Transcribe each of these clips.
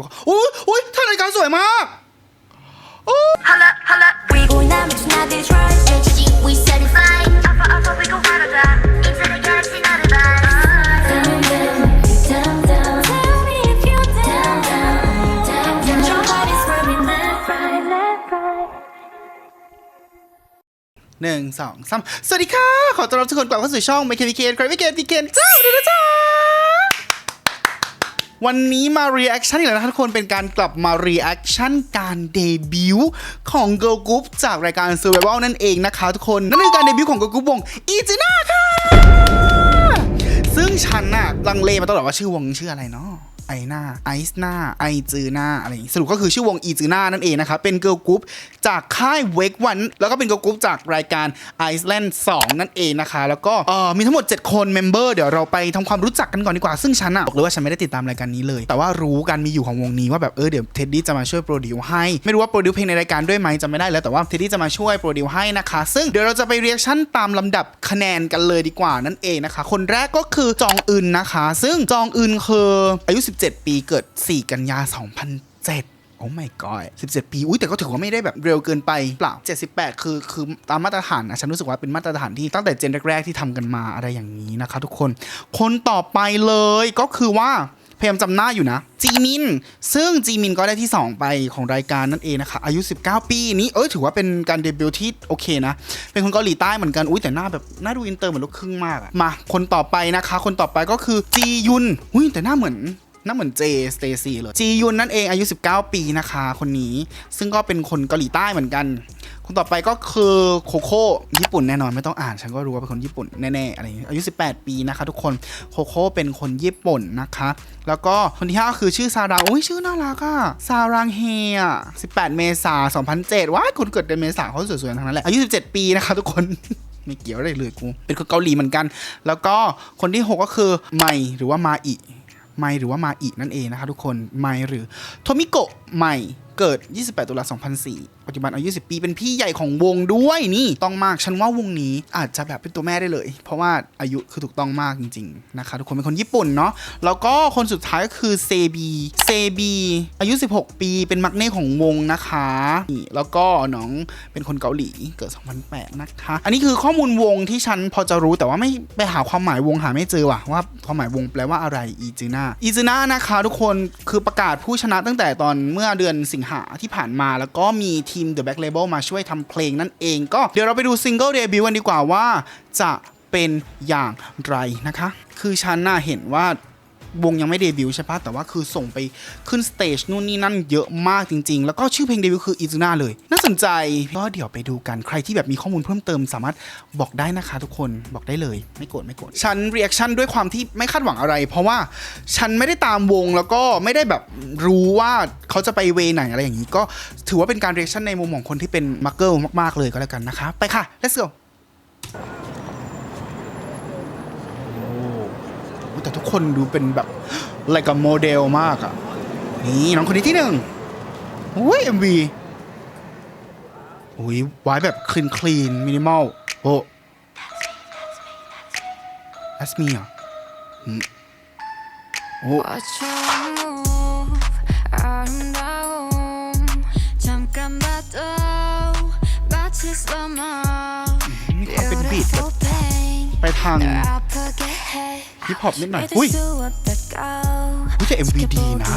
บอกอุ้ยอุ้ยท่านาฬิกาสวยมาก Holla, holla, we going out, but not they try. HG, we certified. Alpha, alpha, we go Canada. Into the galaxy, not a Down, down, down, down. Tell me if you're down, down, down, down. Your heart is running left, right, left, right. หนึ่งสองสามสวัสดีค่ะ ขอต้อนรับทุกคนกลับเข้าสู่ช่อง m ม k ค p เคนใครไม่เคนพีเคนเจ้าด้วยนะจ๊ะ วันนี้มารีแอคชั่นอีกแล้วนะทุกคนเป็นการกลับมารีแอคชั่นการเดบิวต์ของ Girl Group จากรายการ Survival นั่นเองนะคะทุกคน นั่นคือการเดบิวต์ของ Girl Group วงอีจีน่าค่ะ ซึ่งฉันน่ะลังเลมาตลอดว่าชื่อวงชื่ออะไรเนาะ ไอหน้าไอซ์หน้าไอจือหน้าอะไรอย่างงี้สรุปก็คือชื่อวงอีจือหน้านั่นเองนะคะ เป็นเกิร์ลกรุ๊ปจากค่ายเวกวันแล้วก็เป็นเกิร์ลกรุ๊ปจากรายการไอซ์แลนด์2นั่นเองนะคะ แล้วก็เออมีทั้งหมด 7 คนเมมเบอร์เดี๋ยวเราไปทำความรู้จักกันก่อนดีกว่า ซึ่งฉันอะบอกเลยว่าฉันไม่ได้ติดตามรายการนี้เลย แต่ว่ารู้การมีอยู่ของวงนี้ว่าแบบเออเดี๋ยวเท็ดดี้จะมาช่วยโปรดิวให้ไม่รู้ว่าโปรดิวเพลงในรายการด้วยไหมจำไม่ได้แล้วแต่ว่าเท็ดดี้จะมาช่วยโปรดิวให้นะคะซึ่งเดี๋ยวเราจะไปเรียกชั่นตามลำดับคะแนนกันเลยดีกว่านั่นเองนะคะ คนแรกก็คือจองอึนนะคะ ซึ่งจองอึนคืออายุ17 ปีเกิด 4 กันยา 2007โอ้ my god 17 ปี อุ้ยแต่ก็ถือว่าไม่ได้แบบเร็วเกินไปเปล่า 78 คือ คือตามมาตรฐานนะฉันรู้สึกว่าเป็นมาตรฐานที่ตั้งแต่เจนแรกๆที่ทำกันมาอะไรอย่างนี้นะคะทุกคน คนต่อไปเลยก็คือว่าพยายามจำหน้าอยู่นะ จีมิน ซึ่งจีมินก็ได้ที่ 2 ไปของรายการนั่นเองนะคะ อายุ 19 ปีนี้เอ้ยถือว่าเป็นการเดบิวต์ที่โอเคนะ เป็นคนเกาหลีใต้เหมือนกันอุ้ยแต่หน้าแบบหน้าดูอินเตอร์เหมือนลูกครึ่งมากอะมา คนต่อไปนะคะ คนต่อไปก็คือจียุนอุ้ยแต่หน้าเหมือน น้าเหมือนเจสเตซีเลยจียุนนั่นเองอายุ 19 ปีนะคะคนนี้ ซึ่งก็เป็นคนเกาหลีใต้เหมือนกัน คนต่อไปก็คือโคโค่ญี่ปุ่นแน่นอนไม่ต้องอ่านฉันก็รู้ว่าเป็นคนญี่ปุ่นแน่ๆอะไรอย่างเงี้ยอายุ 18 ปีนะคะ ทุกคนโคโค่เป็นคนญี่ปุ่นนะคะ แล้วก็คนที่ห้าก็คือชื่อซารังอุ้ยชื่อน่ารักอะซารังเฮอะ18 เมษายน2007ว้ายคนเกิดเดือนเมษายนเขาสวยๆทั้งนั้นแหละอายุ 17 ปีนะคะ ทุกคนไม่เกี่ยวอะไรเลยกู เป็นคนเกาหลีเหมือนกัน แล้วก็คนที่ 6 ก็คือไมหรือว่ามาอิ ไมหรือว่ามาอีนั่นเองนะคะทุกคนไมหรือโทมิโกะไม เกิด 28 ตุลา 2004 ปัจจุบันอายุ 10 ปี เป็นพี่ใหญ่ของวงด้วยนี่ ต้องมาก ฉันว่าวงนี้อาจจะแบบเป็นตัวแม่ได้เลย เพราะว่าอายุคือถูกต้องมากจริงๆ นะคะ ทุกคนเป็นคนญี่ปุ่นเนาะ แล้วก็คนสุดท้ายก็คือเซบี เซบี อายุ 16 ปี เป็นมักเน่ของวงนะคะนี่แล้วก็น้องเป็นคนเกาหลี เกิด 2008 นะคะ อันนี้คือข้อมูลวงที่ฉันพอจะรู้แต่ว่าไม่ไปหาความหมายวงหาไม่เจอว่ะว่าความหมายวงแปลว่าอะไรอีจีน่าอีจีน่านะคะ ทุกคนคือประกาศผู้ชนะตั้งแต่ตอนเมื่อเดือนสิงหาที่ผ่านมา แล้วก็มีทีม The Back Label มาช่วยทำเพลงนั่นเอง ก็เดี๋ยวเราไปดูซิงเกิลเดบิวต์กันดีกว่าว่าจะเป็นอย่างไรนะคะ คือฉันน่าเห็นว่า วงยังไม่เดบิวต์ใช่ปะแต่ว่าคือส่งไปขึ้นสเตจนู่นนี่นั่นเยอะมากจริง ๆ แล้วก็ชื่อเพลงเดบิวต์คืออีซูน่าเลย น่าสนใจก็เดี๋ยวไปดูกันใครที่แบบมีข้อมูลเพิ่มเติมสามารถบอกได้นะคะทุกคนบอกได้เลย ไม่โกรธไม่โกรธฉันเรีแอคชั่นด้วยความที่ไม่คาดหวังอะไร เพราะว่าฉันไม่ได้ตามวงแล้วก็ไม่ได้แบบรู้ว่าเขาจะไปเวไหนอะไรอย่างนี้ ก็ถือว่าเป็นการเรีแอคชั่นในมุมของคนที่เป็นมาร์เกิลมากๆเลยก็แล้วกันนะคะไปค่ะ let's go โอ้ แต่ทุกคนดูเป็นแบบอะไรกับโมเดลมากอะ นี่น้องคนนี้ที่หนึ่งอุ้ยเอ็มวีอุ้ยไว้แบบคลีนคลีนมินิมอลโอ้แอสมีเหรอโอ้ มีความเป็นบีทแบบไปทาง ฮิปฮอปนิดหน่อย อุ้ยไม่ใช่ MV ดีนะ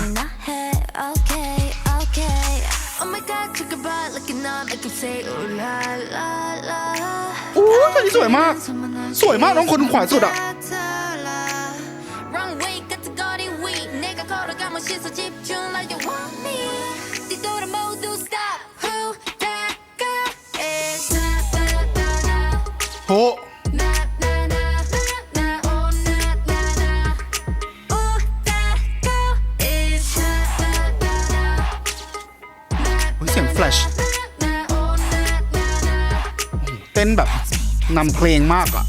โอ้ตอนนี้สวยมาก สวยมากน้องคนขวาสุดอะ นำเพลงมากอะ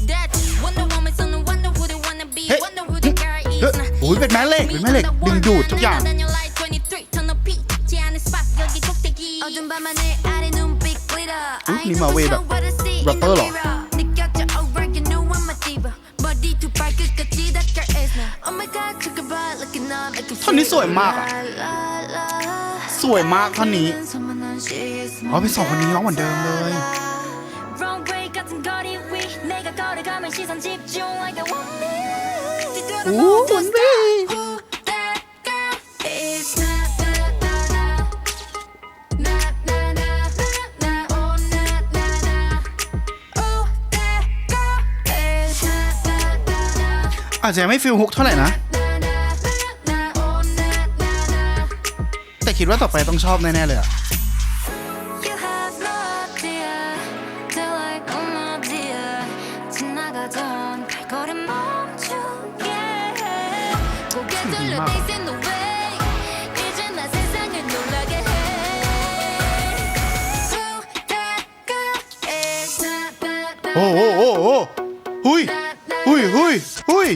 เฮ้ยเฮ้ยโอ้ยเป็นแม่เหล็กเป็นแม่เหล็กดึงดูดทุกอย่างนี่มาเวแบบแรปเปอร์หรอท่อนนี้สวยมากอะ สวยมากท่อนนี้ อ๋อเป็นสองคนนี้ร้องเหมือนเดิมเลย อ้คนพี่อาจจะไม่ฟิลฮุกเท่าไหร่นะ แต่คิดว่าต่อไปต้องชอบแน่ ๆ เลยอะ 춤이 막 오오오오 후이 후이 후이 후이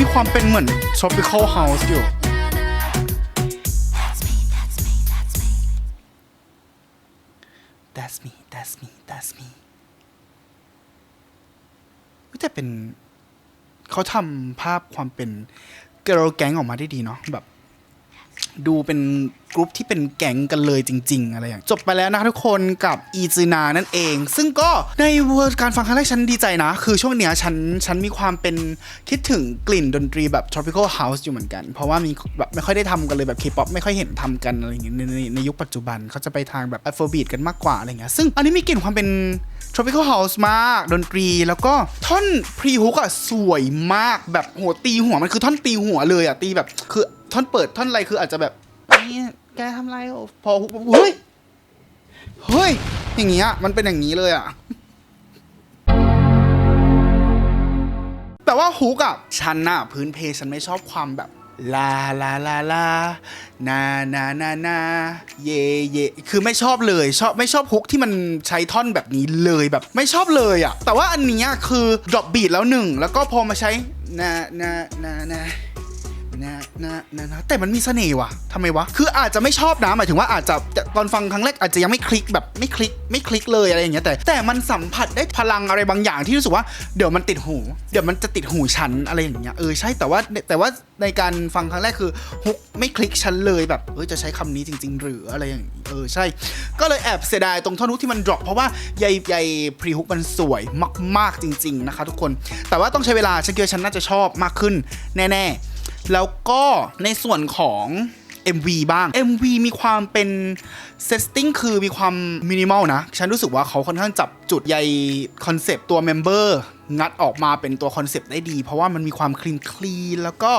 이ความเป็นเหมือน tropical house อยู่ that's me that's me that's me เฮ้ยแต่เป็น เขาทำภาพความเป็น girl gang ออกมาได้ดีเนาะแบบ ดูเป็นกรุ๊ปที่เป็นแก๊งกันเลยจริง ๆ อะไรอย่างจบไปแล้วนะทุกคนกับอีจีนานั่นเอง ซึ่งก็ในเวอร์การฟังครั้งแรกฉันดีใจนะ คือช่วงเนี้ยฉันฉันมีความเป็นคิดถึงกลิ่นดนตรีแบบ tropical house อยู่เหมือนกัน เพราะว่ามีแบบไม่ค่อยได้ทำกันเลยแบบ K-pop ไม่ค่อยเห็นทำกันอะไรอย่างเงี้ยในในในยุคปัจจุบันเขาจะไปทางแบบ afrobeat กันมากกว่าอะไรเงี้ยซึ่งอันนี้มีกลิ่นความเป็น tropical house มาก ดนตรีแล้วก็ท่อน pre hook อะสวยมากแบบโหตีหัวมันคือท่อนตีหัวเลยอะตีแบบ คือท่อนเปิดท่อนอะไรคืออาจจะแบบนี่แกทำไรอพอฮุกเฮ้ยเฮ้ยอย่างเงี้ยมันเป็นอย่างนี้เลยอะแต่ว่าฮุกอะฉันน่ะพื้นเพฉันไม่ชอบความแบบ ลาลาลาลานานานานาเยเยคือไม่ชอบเลยชอบไม่ชอบฮุกที่มันใช้ท่อนแบบนี้เลยแบบไม่ชอบเลยอะแต่ว่าอันนี้คือดรอปบีดแล้วหนึ่งแล้วก็พอมาใช้นานานานา นะนะนะนะแต่มันมีเสน่ห์ว่ะทำไมวะ คืออาจจะไม่ชอบนะหมายถึงว่าอาจจะตอนฟังครั้งแรกอาจจะยังไม่คลิกแบบไม่คลิกไม่คลิกเลยอะไรอย่างเงี้ยแต่ แต่มันสัมผัสได้พลังอะไรบางอย่างที่รู้สึกว่าเดี๋ยวมันติดหู เดี๋ยวมันจะติดหูฉันอะไรอย่างเงี้ยเออใช่แต่ว่าแต่ว่าในการฟังครั้งแรกคือฮุกไม่คลิกฉันเลยแบบเออจะใช้คำนี้จริง ๆ หรืออะไรอย่างงี้เออใช่ ก็เลยแอบเสียดายตรงท่อนฮุกที่มันดรอปเพราะว่าใยใยพรีฮุกมันสวยมาก ๆจริง ๆ นะคะ ทุกคน แต่ว่าต้องใช้เวลาฉันคิดว่าฉันน่าจะชอบมากขึ้นแน่ ๆ แล้วก็ในส่วนของ MV บ้าง MV มีความเป็นเซตติ้งคือมีความมินิมอลนะ ฉันรู้สึกว่าเขาค่อนข้างจับจุดใยคอนเซปต์ตัวเมมเบอร์ งัดออกมาเป็นตัวคอนเซปต์ได้ดี เพราะว่ามันมีความคลีนคลีนแล้วก็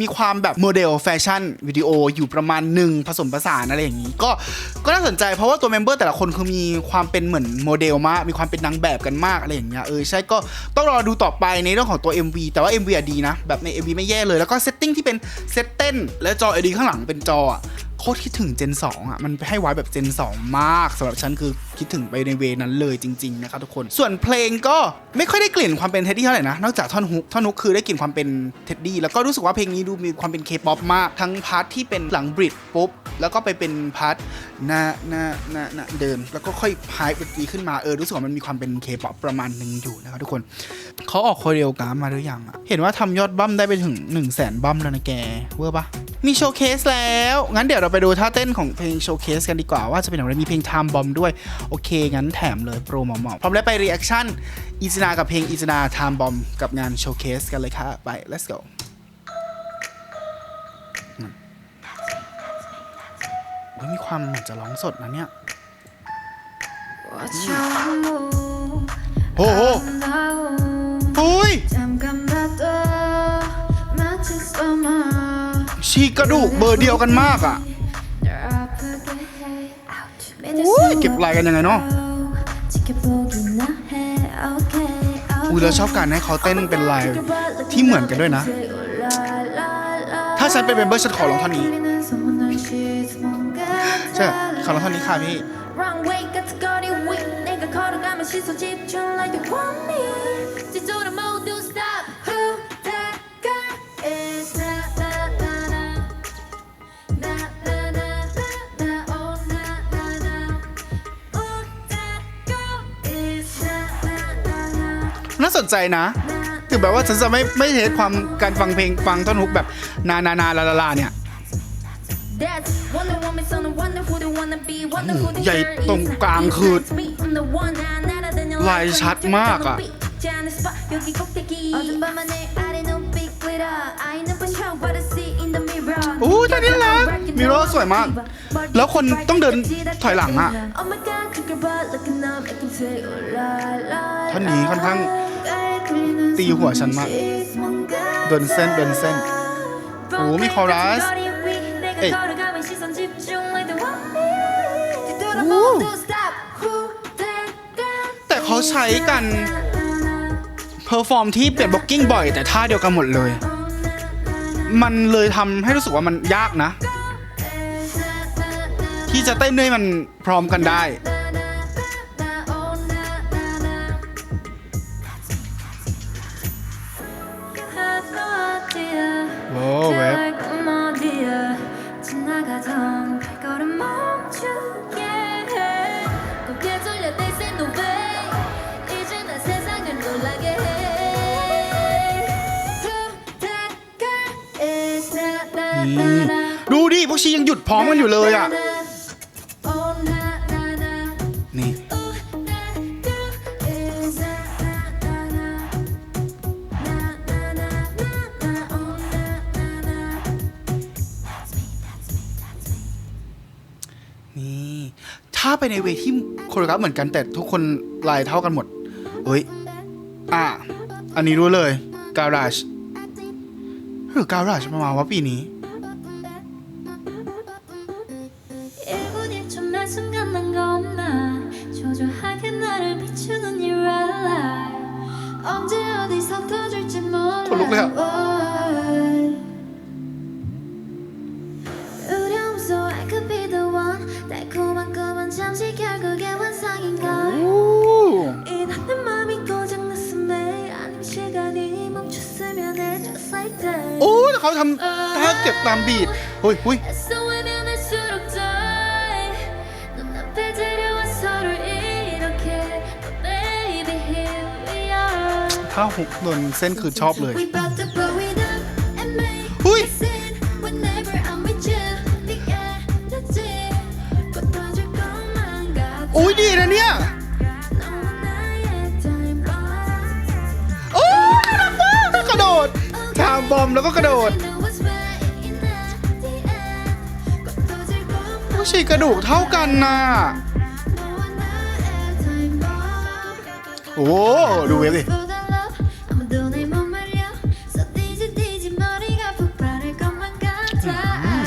มีความแบบโมเดลแฟชั่นวิดีโออยู่ประมาณหนึ่งผสมผสานอะไรอย่างนี้ ก็ก็น่าสนใจเพราะว่าตัวเมมเบอร์แต่ละคนคือมีความเป็นเหมือนโมเดลมาก มีความเป็นนางแบบกันมากอะไรอย่างเงี้ยเออใช่ก็ต้องรอดูต่อไปในเรื่องของตัว MV แต่ว่า MV อะดีนะแบบใน MV ไม่แย่เลยแล้วก็เซตติ้งที่เป็นเซตเต้นและจอ LED ข้างหลังเป็นจออะ โคตรคิดถึง Gen 2อะมันให้ไว้แบบ Gen 2มากสำหรับฉันคือคิดถึงไปในเวนั้นเลยจริงๆนะครับทุกคนส่วนเพลงก็ไม่ค่อยได้กลิ่นความเป็นเท็ดดี้เท่าไหร่นะนอกจากท่อนฮุกท่อนฮุกคือได้กลิ่นความเป็นเท็ดดี้แล้วก็รู้สึกว่าเพลงนี้ดูมีความเป็นเคป๊อปมากทั้งพาร์ทที่เป็นหลังบริดปุ๊บแล้วก็ไปเป็นพาร์ทหน้าหน้าหน้าหน้าเดิน แล้วก็ค่อยพายดนตรีขึ้นมาเออรู้สึกว่ามันมีความเป็นเคป๊อปประมาณหนึ่งอยู่นะครับทุกคนเขาออกโคเรียกราฟมาหรือยังอะเห็นว่าทำยอดบั้มได้ไปถึง1 0 0 0 0แสนบั้มแล้วนะแกเวอร์ปะ มีโชว์เคสแล้ว งั้นเดี๋ยวเราไปดูท่าเต้นของเพลงโชว์เคสกันดีกว่าว่าจะเป็นอย่างไรมีเพลง Time Bomb ด้วย โอเค งั้นแถมเลยโปรเหมาๆพร้อมแล้วไปรีแอคชั่นอีจนากับเพลงอีจนา Time Bomb กับงานโชว์เคสกันเลยค่ะไป let's go อืมโอ้ยมีความเหมือนจะร้องสดนะเนี่ย Watch your move โอ้โห now อุ้ย กระดูกเบอร์เดียวกันมากอะอุ้ยเก็บลายกันยังไงเนาะอุ้ยเราชอบการให้เขาเต้นเป็นลายที่เหมือนกันด้วยนะ ถ้าฉันเป็นเบอร์ฉันขอลองท่านี้ใช่ขอลองท่านี้ค่ะพี่ สนใจนะ ถึงแบบว่าฉันจะไม่ไม่เทสความการฟังเพลงฟังท่อนฮุกแบบนานานาลาลาเนี่ยใหญ่ตรงกลางคือลายชัดมากอะโอ้ตอนนี้ละมิโรสวยมาก แล้วคนต้องเดินถอยหลังอะท่านนี้ค่อนข้าง ตีหัวฉันมากเดินเส้นเดินเส้นโอ้มีคอรัสเอ้ยอู้แต่เขาใช้กันเพอร์ฟอร์มที่เปลี่ยนบล็อกกิ้งบ่อย แต่ท่าเดียวกันหมดเลย มันเลยทำให้รู้สึกว่ามันยากนะ ที่จะเต้นด้วยมันพร้อมกันได้ ดูดิพวกชียังหยุดพร้อมกันอยู่เลยอะ นี่ นี่ถ้าไปในเวที่โคโรกราเหมือนกันแต่ทุกคนลายเท่ากันหมดเฮ้ย อะ อันนี้รู้เลย การาชหรือการาชมะมาวะปีนี้ ой, ой. 다หุกโดนเส้นคือชอบเลยอุ้ยอุ้ยดีนะเนี่ยโอ้ยกระโดดทามบอมแล้วก็กระโดด ก็ฉีกกระดูกเท่ากันนะโอ้ดูเวฟบดิ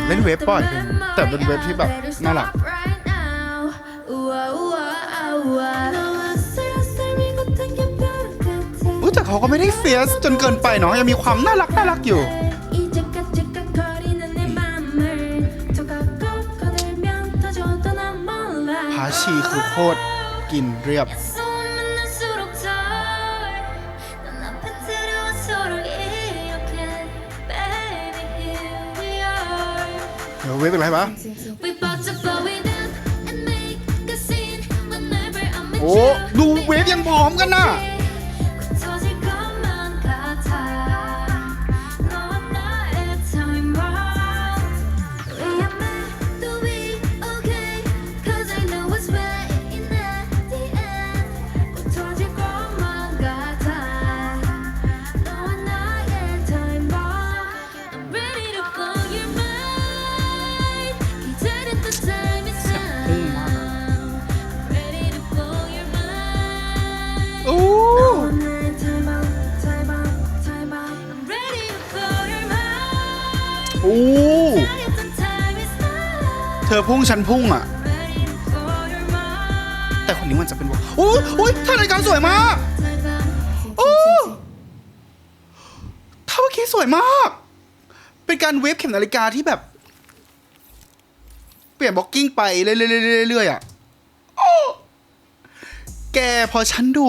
เล่นเวฟป่อยแต่เป็นเวฟที่แบบน่ารักแต่เขาก็ไม่ได้เสียสจนเกินไปเนาะยังมีความน่ารักน่ารักอยู่ ชีคือโคตรกินเรียบ เดี๋ยวเวฟเป็นไรปะโอ้ ดูเวฟยังผอมกันน่ะ พุ่งอะ แต่คนนี้มันจะเป็นวโอ้ยโอ้ยท่านาฬิกาสวยมากโอ้ท่าเมื่อกี้สวยมาก เป็นการเวฟเข็มนาฬิกาที่แบบ เปลี่ยนบล็อกกิ้งไปเรื่อยๆๆๆอะโอ้แกพอฉันดู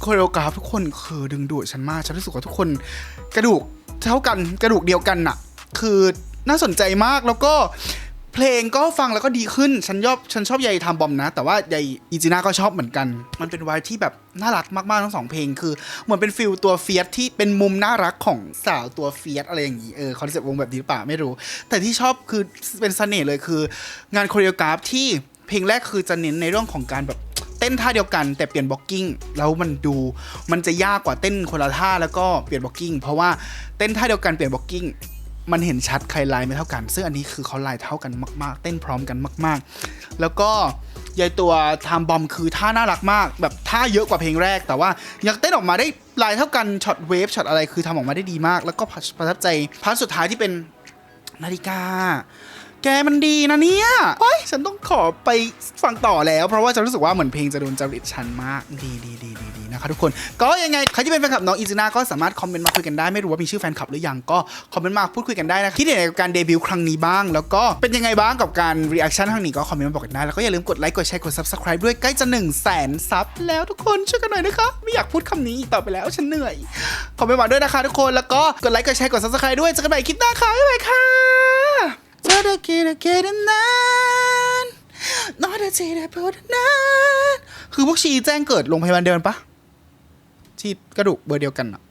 โคโรกราฟทุกคนคือดึงดูดฉันมาก ฉันรู้สึกว่าทุกคนกระดูกเท่ากันกระดูกเดียวกันน่ะ คือน่าสนใจมากแล้วก็ เพลงก็ฟังแล้วก็ดีขึ้น ฉันชอบฉันชอบยายทำบอมนะ แต่ว่ายายอีจีน่าก็ชอบเหมือนกัน มันเป็นวายที่แบบน่ารักมากๆทั้งสองเพลง คือเหมือนเป็นฟิลตัวเฟียสที่เป็นมุมน่ารักของสาวตัวเฟียสอะไรอย่างนี้เออคอนเซ็ปต์วงแบบนี้หรือเปล่าไม่รู้ แต่ที่ชอบคือเป็นเสน่ห์เลยคือ งานโคเรียกราฟที่เพลงแรกคือจะเน้นในเรื่องของการแบบเต้นท่าเดียวกันแต่เปลี่ยนบล็อกกิ้งแล้วมันดูมันจะยากกว่าเต้นคนละท่าแล้วก็เปลี่ยนบล็อกกิ้งเพราะว่าเต้นท่าเดียวกันเปลี่ยนบล็อกกิ้ง มันเห็นชัดใครลายไม่เท่ากัน ซึ่งอันนี้คือเขาลายเท่ากันมาก ๆ เต้นพร้อมกันมาก ๆ แล้วก็ยายตัวไทม์บอมคือท่าน่ารักมาก แบบท่าเยอะกว่าเพลงแรก แต่ว่ายังเต้นออกมาได้ลายเท่ากันช็อตเวฟช็อตอะไรคือทำออกมาได้ดีมาก แล้วก็ประทับใจพาร์ทสุดท้ายที่เป็นนาฬิกา แกมันดีนะเนี่ยเฮ้ยฉันต้องขอไปฟังต่อแล้ว เพราะว่าฉันรู้สึกว่าเหมือนเพลงจะโดนจริตฉันมาก ดีดีดีดีดี คะทุกคน ก็ยังไงใครที่เป็นแฟนคลับน้องอิซินาก็สามารถคอมเมนต์มาคุยกันได้ไม่รู้ว่ามีชื่อแฟนคลับหรือยังก็คอมเมนต์มาพูดคุยกันได้นะคิดเห็นกับการเดบิวต์ครั้งนี้บ้าง แล้วก็เป็นยังไงบ้างกับการรีแอคชั่นครั้งนี้ก็คอมเมนต์มาบอกกันได้แล้วก็อย่าลืมกดไลค์กดแชร์กดซับสไคร้ด้วยใกล้จะ1 0 0 0 0แสนซับแล้วทุกคนช่วยกันหน่อยนะคะไม่อยากพูดคำนี้อีกต่อไปแล้วฉันเหนื่อยคอมเมนต์มาด้วยนะคะทุกคนแล้วก็กดไลค์กดแชร์กดซับสไคร้ด้วยเจอกันใหม่คลิปหน้าค่ะบ๊ายบายค่ะ not a day that put a night คือพวกชีแจ้งเกิดโรงพยาบาลเดินปะ ที่กระดูกเบอร์เดียวกันอะ